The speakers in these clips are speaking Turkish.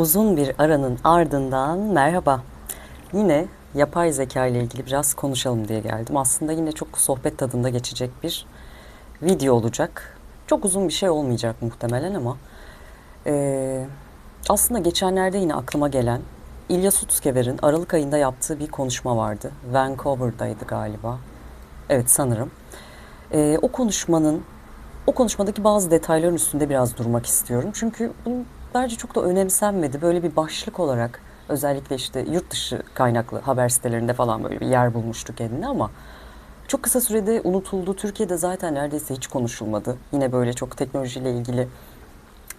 Uzun bir aranın ardından merhaba. Yine yapay zeka ile ilgili biraz konuşalım diye geldim. Aslında yine çok sohbet tadında geçecek bir video olacak. Çok uzun bir şey olmayacak muhtemelen ama eee, aslında geçenlerde yine aklıma gelen İlya Sutskever'in Aralık ayında yaptığı bir konuşma vardı. Vancouver'daydı galiba. Evet sanırım. Eee, o konuşmanın o konuşmadaki bazı detayların üstünde biraz durmak istiyorum. Çünkü bunu bence çok da önemsenmedi. Böyle bir başlık olarak özellikle işte yurt dışı kaynaklı haber sitelerinde falan böyle bir yer bulmuştu kendine ama çok kısa sürede unutuldu. Türkiye'de zaten neredeyse hiç konuşulmadı. Yine böyle çok teknolojiyle ilgili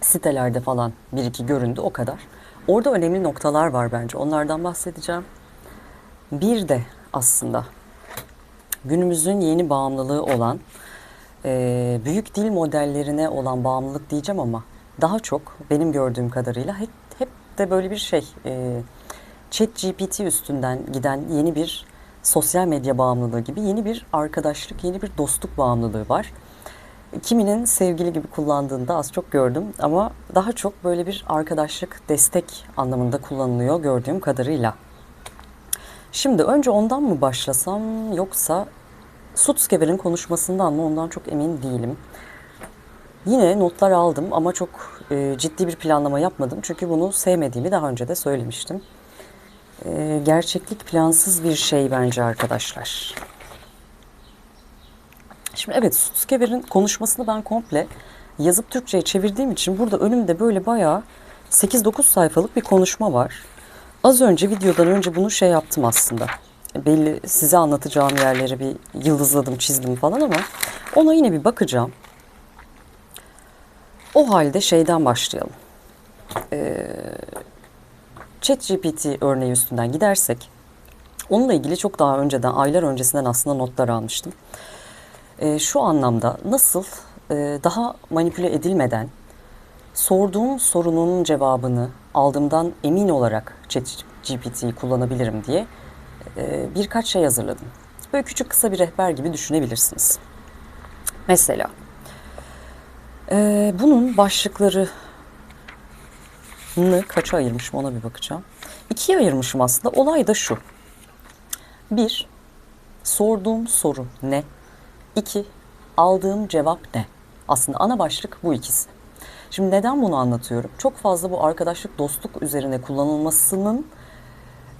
sitelerde falan bir iki göründü o kadar. Orada önemli noktalar var bence. Onlardan bahsedeceğim. Bir de aslında günümüzün yeni bağımlılığı olan e, büyük dil modellerine olan bağımlılık diyeceğim ama daha çok benim gördüğüm kadarıyla hep, hep de böyle bir şey e, chat GPT üstünden giden yeni bir sosyal medya bağımlılığı gibi yeni bir arkadaşlık, yeni bir dostluk bağımlılığı var. Kiminin sevgili gibi kullandığında az çok gördüm ama daha çok böyle bir arkadaşlık, destek anlamında kullanılıyor gördüğüm kadarıyla. Şimdi önce ondan mı başlasam yoksa Sutskever'in konuşmasından mı ondan çok emin değilim. Yine notlar aldım ama çok e, ciddi bir planlama yapmadım. Çünkü bunu sevmediğimi daha önce de söylemiştim. E, gerçeklik plansız bir şey bence arkadaşlar. Şimdi evet Sutskever'in konuşmasını ben komple yazıp Türkçe'ye çevirdiğim için burada önümde böyle bayağı 8-9 sayfalık bir konuşma var. Az önce videodan önce bunu şey yaptım aslında. Belli size anlatacağım yerleri bir yıldızladım, çizdim falan ama ona yine bir bakacağım. O halde şeyden başlayalım. Ee, ChatGPT örneği üstünden gidersek onunla ilgili çok daha önceden, aylar öncesinden aslında notlar almıştım. Ee, şu anlamda nasıl e, daha manipüle edilmeden sorduğum sorunun cevabını aldığımdan emin olarak ChatGPT'yi kullanabilirim diye e, birkaç şey hazırladım. Böyle küçük kısa bir rehber gibi düşünebilirsiniz. Mesela e, bunun başlıklarını kaça ayırmışım ona bir bakacağım. İkiye ayırmışım aslında. Olay da şu. Bir, sorduğum soru ne? İki, aldığım cevap ne? Aslında ana başlık bu ikisi. Şimdi neden bunu anlatıyorum? Çok fazla bu arkadaşlık, dostluk üzerine kullanılmasının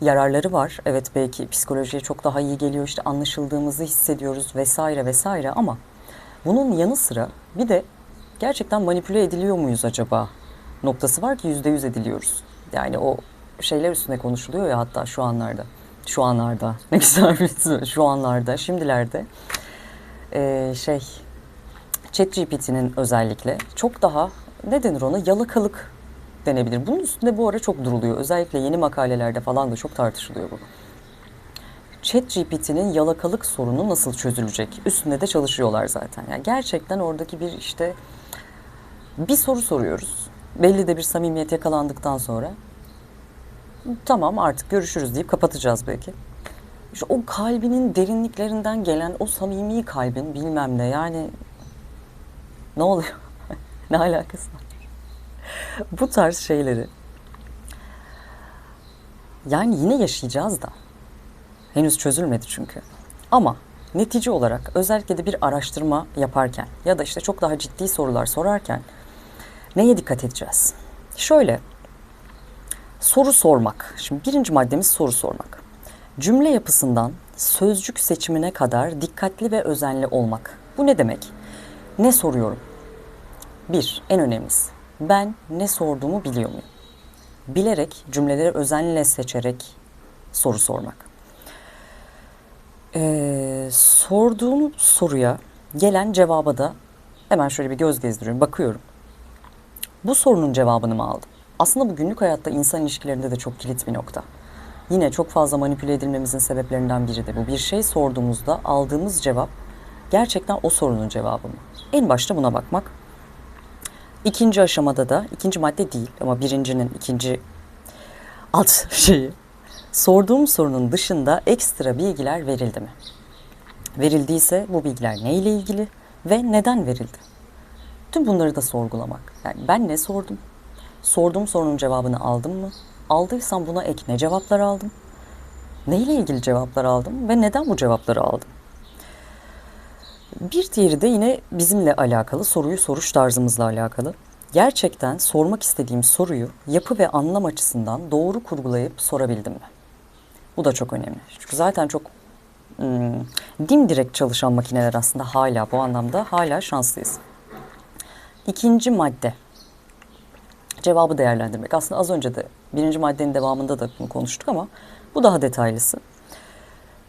yararları var. Evet belki psikolojiye çok daha iyi geliyor işte anlaşıldığımızı hissediyoruz vesaire vesaire ama bunun yanı sıra bir de gerçekten manipüle ediliyor muyuz acaba noktası var ki yüzde yüz ediliyoruz. Yani o şeyler üstüne konuşuluyor ya hatta şu anlarda. Şu anlarda ne güzel bir şu anlarda şimdilerde ee, şey ChatGPT'nin özellikle çok daha ne denir ona yalakalık denebilir. Bunun üstünde bu ara çok duruluyor. Özellikle yeni makalelerde falan da çok tartışılıyor bu. ChatGPT'nin yalakalık sorunu nasıl çözülecek? Üstünde de çalışıyorlar zaten. Yani gerçekten oradaki bir işte bir soru soruyoruz. Belli de bir samimiyet yakalandıktan sonra tamam artık görüşürüz deyip kapatacağız belki. İşte o kalbinin derinliklerinden gelen o samimi kalbin bilmem ne yani ne oluyor? ne alakası var? Bu tarz şeyleri yani yine yaşayacağız da. Henüz çözülmedi çünkü. Ama netice olarak özellikle de bir araştırma yaparken ya da işte çok daha ciddi sorular sorarken neye dikkat edeceğiz? Şöyle soru sormak. Şimdi birinci maddemiz soru sormak. Cümle yapısından sözcük seçimine kadar dikkatli ve özenli olmak. Bu ne demek? Ne soruyorum? Bir, en önemlisi. Ben ne sorduğumu biliyor muyum? Bilerek, cümleleri özenle seçerek soru sormak. Ee, sorduğum soruya gelen cevaba da hemen şöyle bir göz gezdiriyorum, bakıyorum. Bu sorunun cevabını mı aldım? Aslında bu günlük hayatta insan ilişkilerinde de çok kilit bir nokta. Yine çok fazla manipüle edilmemizin sebeplerinden biri de bu. Bir şey sorduğumuzda aldığımız cevap gerçekten o sorunun cevabı mı? En başta buna bakmak. İkinci aşamada da, ikinci madde değil ama birincinin ikinci alt şeyi. Sorduğum sorunun dışında ekstra bilgiler verildi mi? Verildiyse bu bilgiler neyle ilgili ve neden verildi? Tüm bunları da sorgulamak. Yani ben ne sordum? Sorduğum sorunun cevabını aldım mı? Aldıysam buna ek ne cevaplar aldım? Neyle ilgili cevaplar aldım ve neden bu cevapları aldım? Bir diğeri de yine bizimle alakalı, soruyu soruş tarzımızla alakalı. Gerçekten sormak istediğim soruyu yapı ve anlam açısından doğru kurgulayıp sorabildim mi? Bu da çok önemli. Çünkü zaten çok hmm, dimdirek çalışan makineler aslında hala bu anlamda hala şanslıyız. İkinci madde. Cevabı değerlendirmek. Aslında az önce de birinci maddenin devamında da bunu konuştuk ama bu daha detaylısı.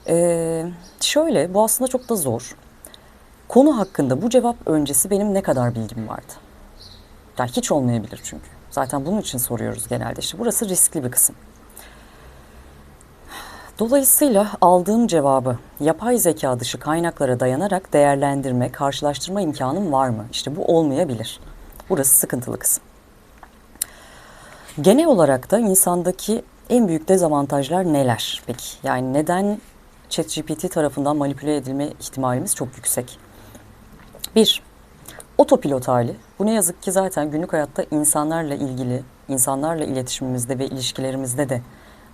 Ee, şöyle bu aslında çok da zor. Konu hakkında bu cevap öncesi benim ne kadar bilgim vardı? Yani hiç olmayabilir çünkü. Zaten bunun için soruyoruz genelde. İşte burası riskli bir kısım. Dolayısıyla aldığım cevabı yapay zeka dışı kaynaklara dayanarak değerlendirme, karşılaştırma imkanım var mı? İşte bu olmayabilir. Burası sıkıntılı kısım. Genel olarak da insandaki en büyük dezavantajlar neler? Peki yani neden ChatGPT tarafından manipüle edilme ihtimalimiz çok yüksek? Bir, otopilot hali. Bu ne yazık ki zaten günlük hayatta insanlarla ilgili, insanlarla iletişimimizde ve ilişkilerimizde de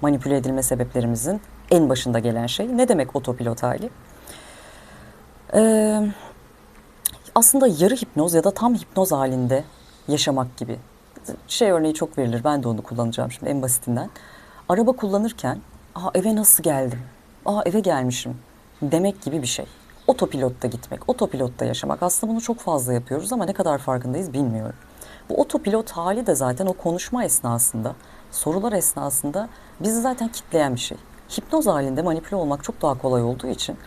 manipüle edilme sebeplerimizin en başında gelen şey. Ne demek otopilot hali? Ee, aslında yarı hipnoz ya da tam hipnoz halinde yaşamak gibi. Şey örneği çok verilir. Ben de onu kullanacağım şimdi en basitinden. Araba kullanırken, aa eve nasıl geldim? Aa eve gelmişim demek gibi bir şey. Otopilotta gitmek, otopilotta yaşamak. Aslında bunu çok fazla yapıyoruz ama ne kadar farkındayız bilmiyorum. Bu otopilot hali de zaten o konuşma esnasında, sorular esnasında bizi zaten kitleyen bir şey. Hipnoz halinde manipüle olmak çok daha kolay olduğu için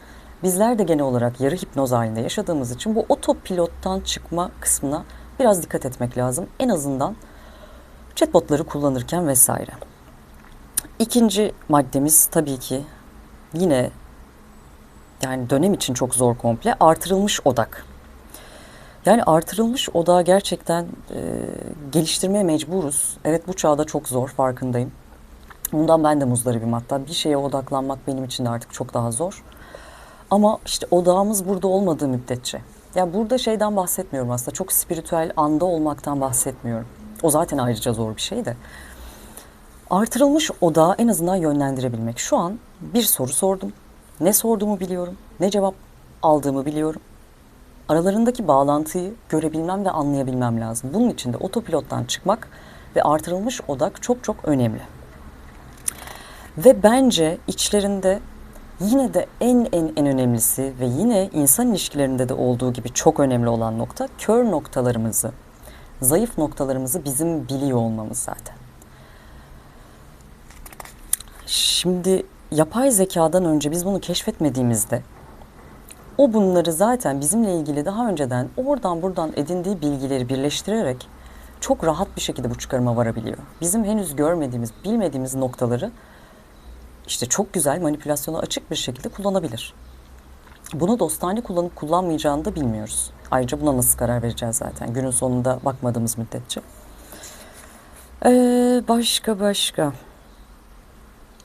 bizler de genel olarak yarı hipnoz halinde yaşadığımız için bu otopilottan çıkma kısmına biraz dikkat etmek lazım. En azından chatbotları kullanırken vesaire. İkinci maddemiz tabii ki yine yani dönem için çok zor komple artırılmış odak. Yani artırılmış odağı gerçekten e, geliştirmeye mecburuz. Evet bu çağda çok zor farkındayım. Bundan ben de muzdaribim hatta. Bir şeye odaklanmak benim için de artık çok daha zor. Ama işte odağımız burada olmadığı müddetçe. Ya burada şeyden bahsetmiyorum aslında. Çok spiritüel anda olmaktan bahsetmiyorum. O zaten ayrıca zor bir şey de. Artırılmış odağı en azından yönlendirebilmek. Şu an bir soru sordum. Ne sorduğumu biliyorum. Ne cevap aldığımı biliyorum. Aralarındaki bağlantıyı görebilmem ve anlayabilmem lazım. Bunun için de otopilottan çıkmak ve artırılmış odak çok çok önemli. Ve bence içlerinde yine de en en en önemlisi ve yine insan ilişkilerinde de olduğu gibi çok önemli olan nokta kör noktalarımızı, zayıf noktalarımızı bizim biliyor olmamız zaten. Şimdi yapay zekadan önce biz bunu keşfetmediğimizde o bunları zaten bizimle ilgili daha önceden oradan buradan edindiği bilgileri birleştirerek çok rahat bir şekilde bu çıkarıma varabiliyor. Bizim henüz görmediğimiz, bilmediğimiz noktaları işte çok güzel manipülasyona açık bir şekilde kullanabilir. Bunu dostane kullanıp kullanmayacağını da bilmiyoruz. Ayrıca buna nasıl karar vereceğiz zaten günün sonunda bakmadığımız müddetçe. Ee, başka başka.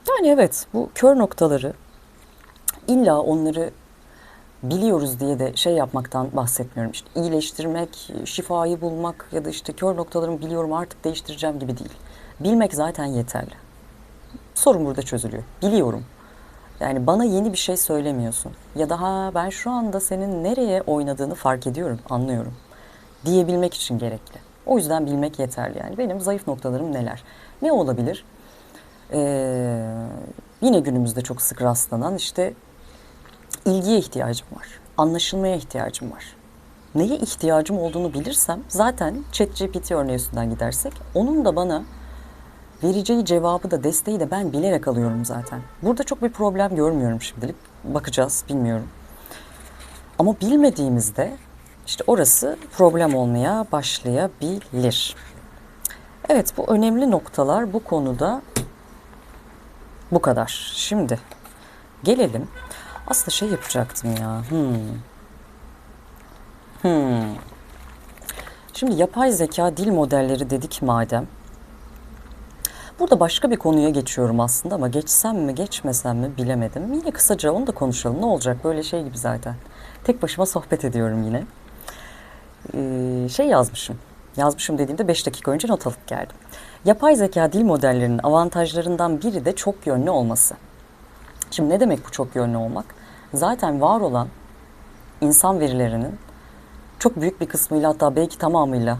Yani evet bu kör noktaları illa onları biliyoruz diye de şey yapmaktan bahsetmiyorum. İşte iyileştirmek, şifayı bulmak ya da işte kör noktalarımı biliyorum artık değiştireceğim gibi değil. Bilmek zaten yeterli. Sorun burada çözülüyor. Biliyorum. Yani bana yeni bir şey söylemiyorsun. Ya da ha ben şu anda senin nereye oynadığını fark ediyorum, anlıyorum. Diyebilmek için gerekli. O yüzden bilmek yeterli yani. Benim zayıf noktalarım neler? Ne olabilir? Ee, yine günümüzde çok sık rastlanan işte ilgiye ihtiyacım var. Anlaşılmaya ihtiyacım var. Neye ihtiyacım olduğunu bilirsem zaten ChatGPT örneği gidersek onun da bana vereceği cevabı da desteği de ben bilerek alıyorum zaten. Burada çok bir problem görmüyorum şimdilik. Bakacağız bilmiyorum. Ama bilmediğimizde işte orası problem olmaya başlayabilir. Evet bu önemli noktalar bu konuda bu kadar. Şimdi gelelim. Aslında şey yapacaktım ya. Hmm. Hmm. Şimdi yapay zeka dil modelleri dedik madem. Burada başka bir konuya geçiyorum aslında ama geçsem mi geçmesem mi bilemedim. Yine kısaca onu da konuşalım. Ne olacak böyle şey gibi zaten. Tek başıma sohbet ediyorum yine. Ee, şey yazmışım. Yazmışım dediğimde 5 dakika önce not alıp geldim. Yapay zeka dil modellerinin avantajlarından biri de çok yönlü olması. Şimdi ne demek bu çok yönlü olmak? Zaten var olan insan verilerinin çok büyük bir kısmıyla hatta belki tamamıyla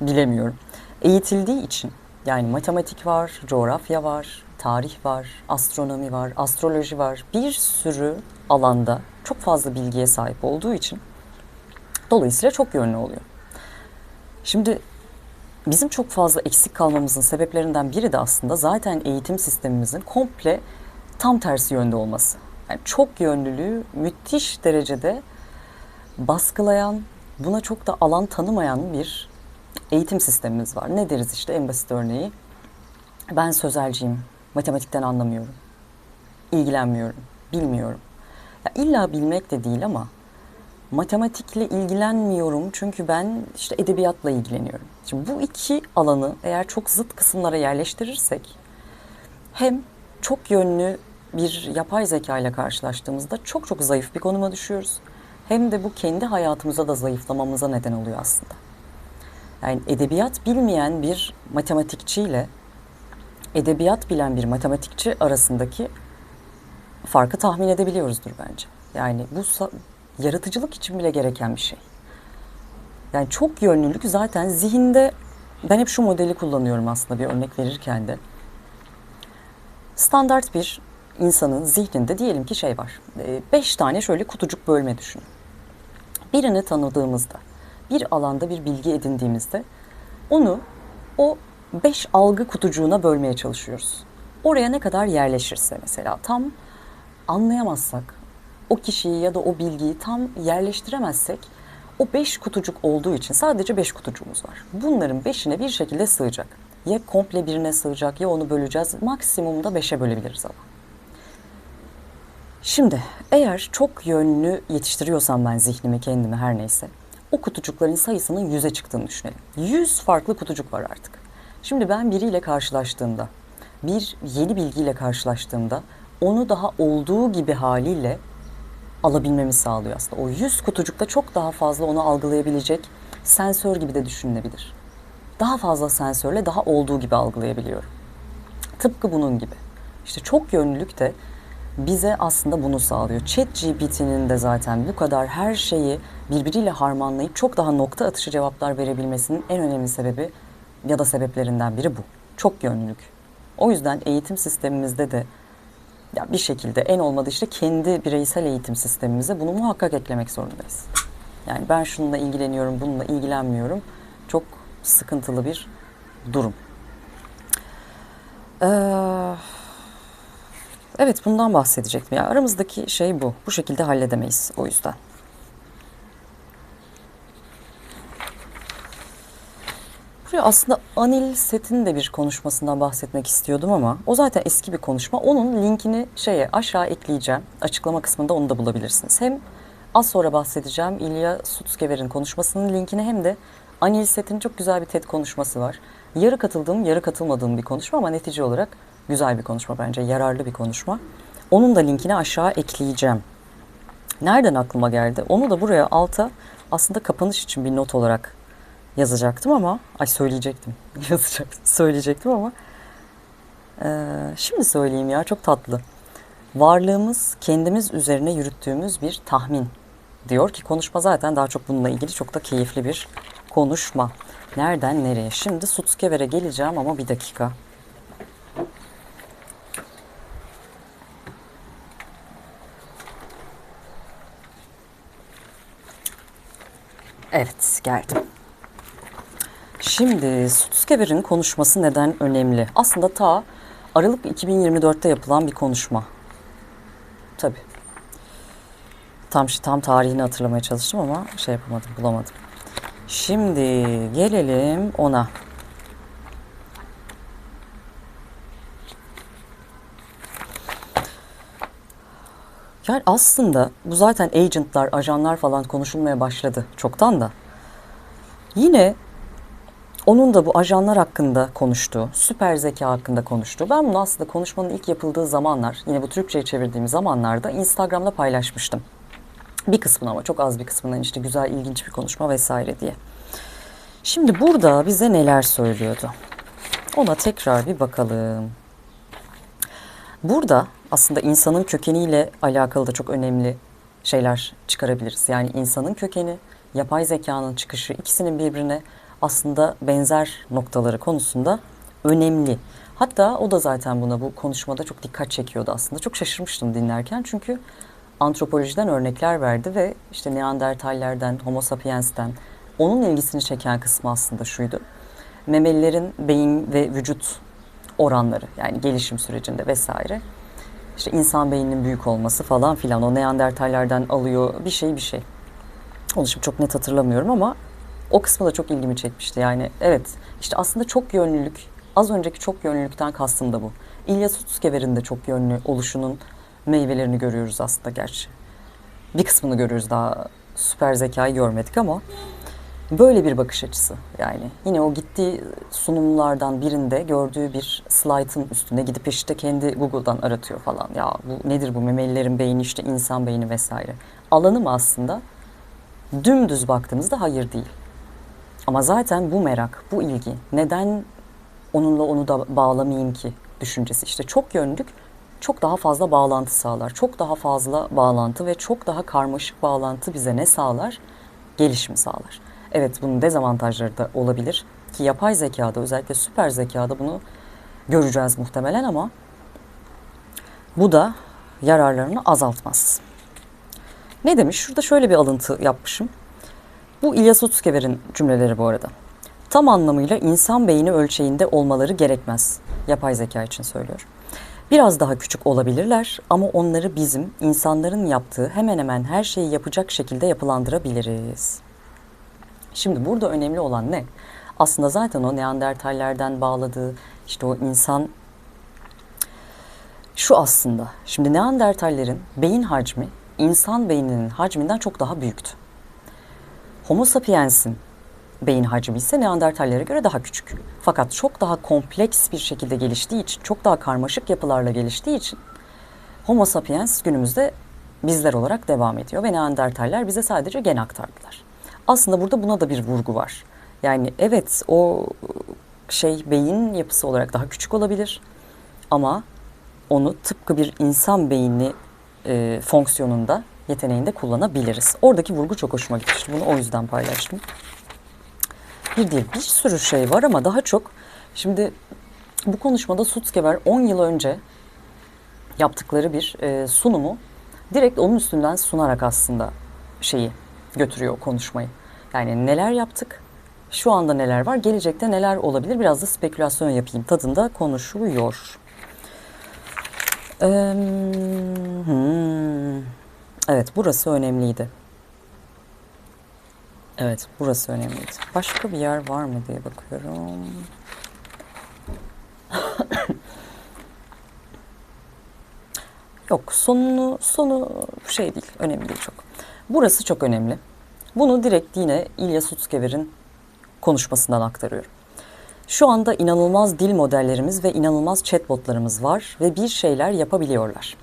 bilemiyorum. Eğitildiği için yani matematik var, coğrafya var, tarih var, astronomi var, astroloji var. Bir sürü alanda çok fazla bilgiye sahip olduğu için dolayısıyla çok yönlü oluyor. Şimdi bizim çok fazla eksik kalmamızın sebeplerinden biri de aslında zaten eğitim sistemimizin komple tam tersi yönde olması. Yani çok yönlülüğü müthiş derecede baskılayan, buna çok da alan tanımayan bir eğitim sistemimiz var. Ne deriz işte en basit örneği? Ben sözelciyim, matematikten anlamıyorum, ilgilenmiyorum, bilmiyorum. Ya illa bilmek de değil ama matematikle ilgilenmiyorum çünkü ben işte edebiyatla ilgileniyorum. Şimdi bu iki alanı eğer çok zıt kısımlara yerleştirirsek hem çok yönlü bir yapay zeka ile karşılaştığımızda çok çok zayıf bir konuma düşüyoruz. Hem de bu kendi hayatımıza da zayıflamamıza neden oluyor aslında. Yani edebiyat bilmeyen bir matematikçiyle edebiyat bilen bir matematikçi arasındaki farkı tahmin edebiliyoruzdur bence. Yani bu yaratıcılık için bile gereken bir şey. Yani çok yönlülük zaten zihinde ben hep şu modeli kullanıyorum aslında bir örnek verirken de. Standart bir insanın zihninde diyelim ki şey var. Ee, beş tane şöyle kutucuk bölme düşün. Birini tanıdığımızda, bir alanda bir bilgi edindiğimizde onu o beş algı kutucuğuna bölmeye çalışıyoruz. Oraya ne kadar yerleşirse mesela tam anlayamazsak, o kişiyi ya da o bilgiyi tam yerleştiremezsek o beş kutucuk olduğu için sadece beş kutucuğumuz var. Bunların beşine bir şekilde sığacak. Ya komple birine sığacak ya onu böleceğiz. Maksimumda beşe bölebiliriz ama. Şimdi eğer çok yönlü yetiştiriyorsam ben zihnimi kendimi her neyse o kutucukların sayısının yüze çıktığını düşünelim. Yüz farklı kutucuk var artık. Şimdi ben biriyle karşılaştığımda, bir yeni bilgiyle karşılaştığımda onu daha olduğu gibi haliyle alabilmemi sağlıyor aslında. O yüz kutucukta çok daha fazla onu algılayabilecek sensör gibi de düşünülebilir. Daha fazla sensörle daha olduğu gibi algılayabiliyorum. Tıpkı bunun gibi. İşte çok yönlülük de bize aslında bunu sağlıyor. Chat GPT'nin de zaten bu kadar her şeyi birbiriyle harmanlayıp çok daha nokta atışı cevaplar verebilmesinin en önemli sebebi ya da sebeplerinden biri bu. Çok yönlülük. O yüzden eğitim sistemimizde de ya bir şekilde en olmadı işte kendi bireysel eğitim sistemimize bunu muhakkak eklemek zorundayız. Yani ben şununla ilgileniyorum, bununla ilgilenmiyorum. Çok sıkıntılı bir durum. Ee, evet bundan bahsedecektim. Ya aramızdaki şey bu. Bu şekilde halledemeyiz o yüzden. Buraya aslında Anil Set'in de bir konuşmasından bahsetmek istiyordum ama o zaten eski bir konuşma. Onun linkini şeye aşağı ekleyeceğim. Açıklama kısmında onu da bulabilirsiniz. Hem az sonra bahsedeceğim İlya Sutskever'in konuşmasının linkini hem de Anil Set'in çok güzel bir TED konuşması var. Yarı katıldığım, yarı katılmadığım bir konuşma ama netice olarak güzel bir konuşma bence, yararlı bir konuşma. Onun da linkini aşağı ekleyeceğim. Nereden aklıma geldi? Onu da buraya alta aslında kapanış için bir not olarak yazacaktım ama ay söyleyecektim yazacaktım söyleyecektim ama e, şimdi söyleyeyim ya çok tatlı varlığımız kendimiz üzerine yürüttüğümüz bir tahmin diyor ki konuşma zaten daha çok bununla ilgili çok da keyifli bir konuşma nereden nereye şimdi Sutskever'e geleceğim ama bir dakika Evet geldim. Şimdi Sutskever'in konuşması neden önemli? Aslında ta Aralık 2024'te yapılan bir konuşma. Tabii. Tam tam tarihini hatırlamaya çalıştım ama şey yapamadım, bulamadım. Şimdi gelelim ona. Yani aslında bu zaten agentlar, ajanlar falan konuşulmaya başladı çoktan da. Yine onun da bu ajanlar hakkında konuştuğu, süper zeka hakkında konuştuğu. Ben bunu aslında konuşmanın ilk yapıldığı zamanlar, yine bu Türkçe'ye çevirdiğim zamanlarda Instagram'da paylaşmıştım. Bir kısmını ama çok az bir kısmından işte güzel, ilginç bir konuşma vesaire diye. Şimdi burada bize neler söylüyordu? Ona tekrar bir bakalım. Burada aslında insanın kökeniyle alakalı da çok önemli şeyler çıkarabiliriz. Yani insanın kökeni, yapay zekanın çıkışı ikisinin birbirine aslında benzer noktaları konusunda önemli. Hatta o da zaten buna bu konuşmada çok dikkat çekiyordu aslında. Çok şaşırmıştım dinlerken çünkü antropolojiden örnekler verdi ve işte Neandertallerden, Homo sapiens'ten onun ilgisini çeken kısmı aslında şuydu. Memelilerin beyin ve vücut oranları yani gelişim sürecinde vesaire. İşte insan beyninin büyük olması falan filan o Neandertallerden alıyor bir şey bir şey. Onu şimdi çok net hatırlamıyorum ama o kısmı da çok ilgimi çekmişti. Yani evet işte aslında çok yönlülük az önceki çok yönlülükten kastım da bu. İlyas Utskever'in de çok yönlü oluşunun meyvelerini görüyoruz aslında gerçi. Bir kısmını görüyoruz daha süper zekayı görmedik ama böyle bir bakış açısı yani. Yine o gittiği sunumlardan birinde gördüğü bir slaytın üstüne gidip işte kendi Google'dan aratıyor falan. Ya bu nedir bu memelilerin beyni işte insan beyni vesaire. Alanı mı aslında? Dümdüz baktığımızda hayır değil. Ama zaten bu merak, bu ilgi neden onunla onu da bağlamayayım ki düşüncesi işte çok yönlük çok daha fazla bağlantı sağlar. Çok daha fazla bağlantı ve çok daha karmaşık bağlantı bize ne sağlar? Gelişim sağlar. Evet bunun dezavantajları da olabilir ki yapay zekada özellikle süper zekada bunu göreceğiz muhtemelen ama bu da yararlarını azaltmaz. Ne demiş? Şurada şöyle bir alıntı yapmışım. Bu İlyas Utskever'in cümleleri bu arada. Tam anlamıyla insan beyni ölçeğinde olmaları gerekmez. Yapay zeka için söylüyor. Biraz daha küçük olabilirler ama onları bizim insanların yaptığı hemen hemen her şeyi yapacak şekilde yapılandırabiliriz. Şimdi burada önemli olan ne? Aslında zaten o Neandertallerden bağladığı işte o insan şu aslında. Şimdi Neandertallerin beyin hacmi insan beyninin hacminden çok daha büyüktü. Homo sapiens'in beyin hacmi ise Neandertallere göre daha küçük. Fakat çok daha kompleks bir şekilde geliştiği için, çok daha karmaşık yapılarla geliştiği için Homo sapiens günümüzde bizler olarak devam ediyor ve Neandertaller bize sadece gen aktardılar. Aslında burada buna da bir vurgu var. Yani evet o şey beyin yapısı olarak daha küçük olabilir ama onu tıpkı bir insan beyni e, fonksiyonunda yeteneğinde kullanabiliriz. Oradaki vurgu çok hoşuma gitmişti. Bunu o yüzden paylaştım. Bir değil bir sürü şey var ama daha çok şimdi bu konuşmada Sutskever 10 yıl önce yaptıkları bir e, sunumu direkt onun üstünden sunarak aslında şeyi götürüyor konuşmayı. Yani neler yaptık, şu anda neler var, gelecekte neler olabilir biraz da spekülasyon yapayım tadında konuşuyor. Ee, hmm. Evet burası önemliydi. Evet burası önemliydi. Başka bir yer var mı diye bakıyorum. Yok sonunu sonu şey değil önemli değil çok. Burası çok önemli. Bunu direkt yine İlya Sutskever'in konuşmasından aktarıyorum. Şu anda inanılmaz dil modellerimiz ve inanılmaz chatbotlarımız var ve bir şeyler yapabiliyorlar.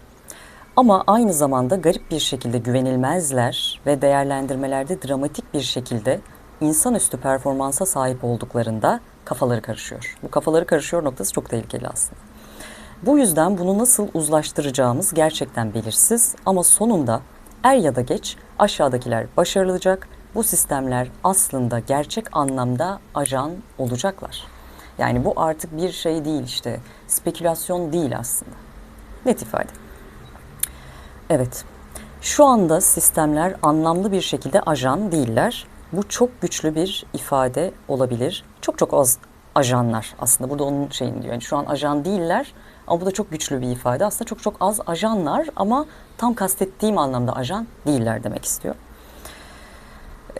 Ama aynı zamanda garip bir şekilde güvenilmezler ve değerlendirmelerde dramatik bir şekilde insanüstü performansa sahip olduklarında kafaları karışıyor. Bu kafaları karışıyor noktası çok tehlikeli aslında. Bu yüzden bunu nasıl uzlaştıracağımız gerçekten belirsiz ama sonunda er ya da geç aşağıdakiler başarılacak. Bu sistemler aslında gerçek anlamda ajan olacaklar. Yani bu artık bir şey değil işte spekülasyon değil aslında. Net ifade. Evet. Şu anda sistemler anlamlı bir şekilde ajan değiller. Bu çok güçlü bir ifade olabilir. Çok çok az ajanlar aslında burada onun şeyini diyor. Yani şu an ajan değiller ama bu da çok güçlü bir ifade. Aslında çok çok az ajanlar ama tam kastettiğim anlamda ajan değiller demek istiyor.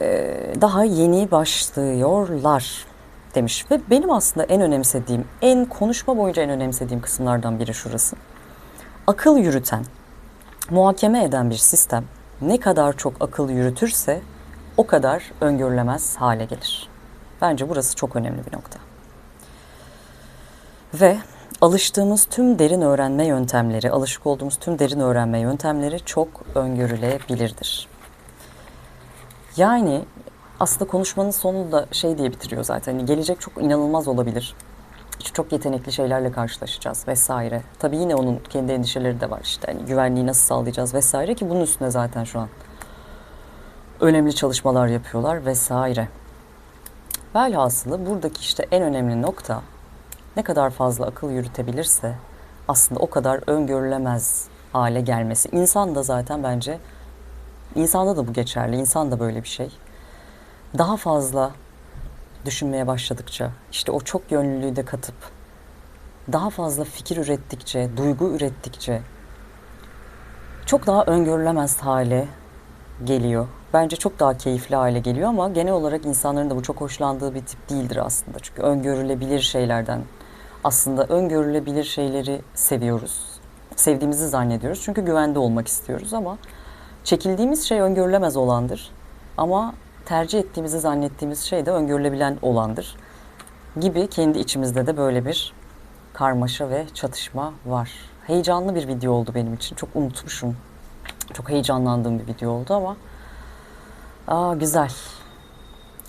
Ee, daha yeni başlıyorlar demiş ve benim aslında en önemsediğim, en konuşma boyunca en önemsediğim kısımlardan biri şurası. Akıl yürüten, muhakeme eden bir sistem ne kadar çok akıl yürütürse o kadar öngörülemez hale gelir. Bence burası çok önemli bir nokta. Ve alıştığımız tüm derin öğrenme yöntemleri, alışık olduğumuz tüm derin öğrenme yöntemleri çok öngörülebilirdir. Yani aslında konuşmanın sonu da şey diye bitiriyor zaten. Hani gelecek çok inanılmaz olabilir. Çok yetenekli şeylerle karşılaşacağız vesaire. Tabii yine onun kendi endişeleri de var işte. Hani güvenliği nasıl sağlayacağız vesaire ki bunun üstüne zaten şu an önemli çalışmalar yapıyorlar vesaire. Velhasılı buradaki işte en önemli nokta ne kadar fazla akıl yürütebilirse aslında o kadar öngörülemez hale gelmesi. İnsan da zaten bence insanda da bu geçerli. İnsan da böyle bir şey. Daha fazla düşünmeye başladıkça, işte o çok yönlülüğü de katıp daha fazla fikir ürettikçe, duygu ürettikçe çok daha öngörülemez hale geliyor. Bence çok daha keyifli hale geliyor ama genel olarak insanların da bu çok hoşlandığı bir tip değildir aslında. Çünkü öngörülebilir şeylerden aslında öngörülebilir şeyleri seviyoruz. Sevdiğimizi zannediyoruz. Çünkü güvende olmak istiyoruz ama çekildiğimiz şey öngörülemez olandır. Ama tercih ettiğimizi zannettiğimiz şey de öngörülebilen olandır. Gibi kendi içimizde de böyle bir karmaşa ve çatışma var. Heyecanlı bir video oldu benim için. Çok unutmuşum. Çok heyecanlandığım bir video oldu ama aa güzel.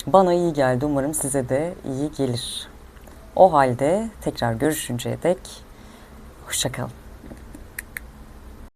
Bana iyi geldi. Umarım size de iyi gelir. O halde tekrar görüşünceye dek hoşçakalın.